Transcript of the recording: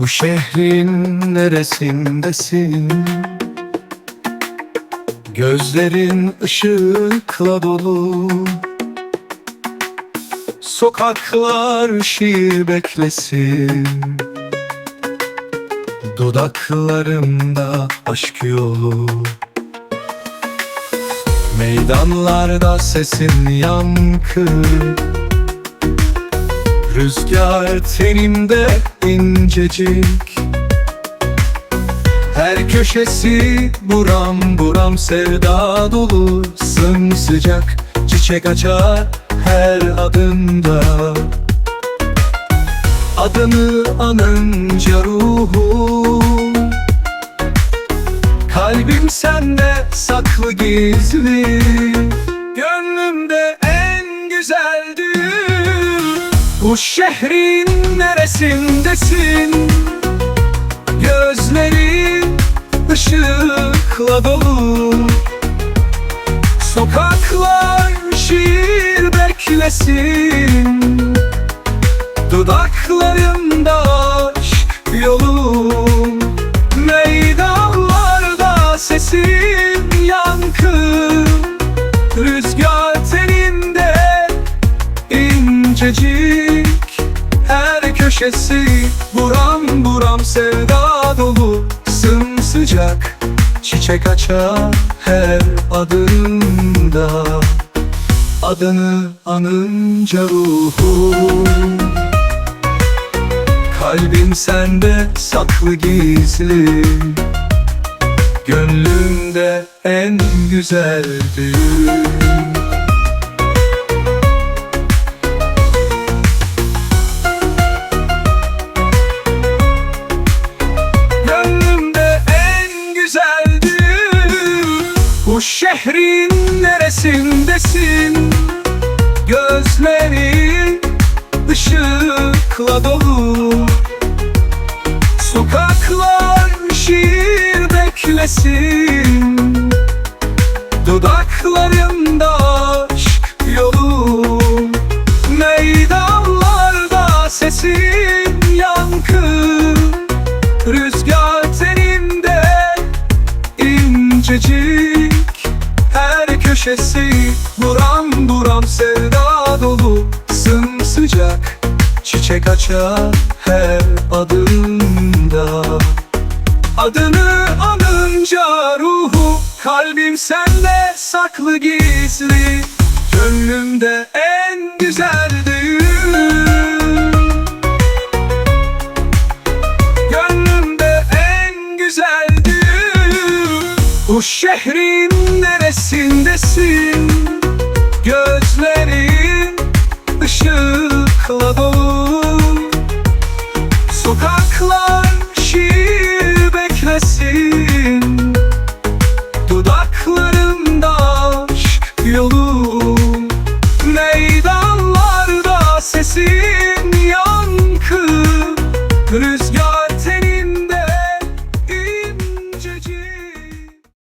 Bu şehrin neresindesin? Gözlerin ışıkla dolu. Sokaklar şiir beklesin. Dudaklarımda aşk yolu. Meydanlarda sesin yankı Rüzgar tenimde incecik. Her köşesi buram buram sevda dolu Sımsıcak. Çiçek açar her adımda. Adını anınca ruhum. Kalbim sende saklı gizli Bu şehrin neresindesin? Gözlerin ışıkla dolu. Sokaklar şiir beklesin. Dudaklarımda Her köşesi buram buram sevda dolu Sımsıcak çiçek açar her adımda. Adını anınca ruhum. Kalbim sende saklı gizli. Gönlümde en güzel şehrin neresindesin? Gözlerin ışıkla dolu. Sokaklar şiir beklesin. Dudaklarımda aşk yolum Meydanlarda sesin yankı köşesi buram buram sevda dolu Sımsıcak çiçek açar her adımda. Adını anınca ruhu kalbim sende saklı gizli. Gönlümde en güzel şehrin neresindesin? Gözlerin ışıkla dolu